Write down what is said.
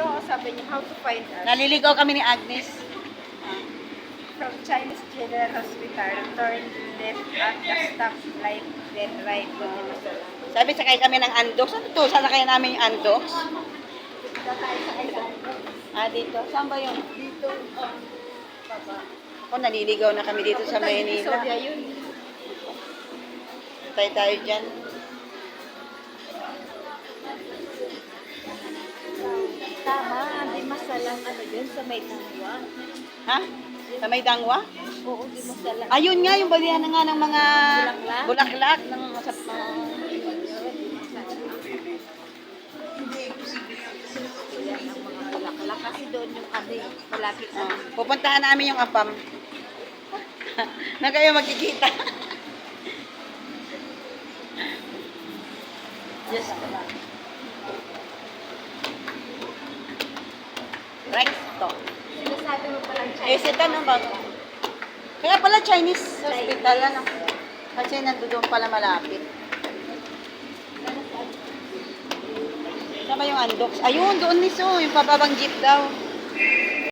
Ito, sabi niya, how to find us. Naliligaw kami ni Agnes. From Chinese General Hospital, turn left at the stoplight, then right Jerusalem. Sabi, sakay kami ng Andox. Ano to? Sasakay namin yung Andox? Dito tayo sa kailan. Ah, dito. Saan ba yun? Dito, um, baba. Ako, naliligaw na kami dito sa Papunta yung Maynila. Visoria yun. Tayo tayo dyan. Masalang ano yun sa may tangwa. Ha? Sa may dangwa? Oo, di masalang. Ayun nga, yung balihan na nga ng mga Bulaklak? bulaklak ng sa. Kasi doon yung eh, malapit na. Ah, pupuntahan namin yung apam. na kayo magkikita. Yes. Recto. Sinasabi mo palang Eh, Chinese. sita no ba? Kaya pala Chinese hospital, ano? Kasi nandoon pala malapit. Saan ba yung Andox? Ayun, doon niso, yung pababang jeep daw.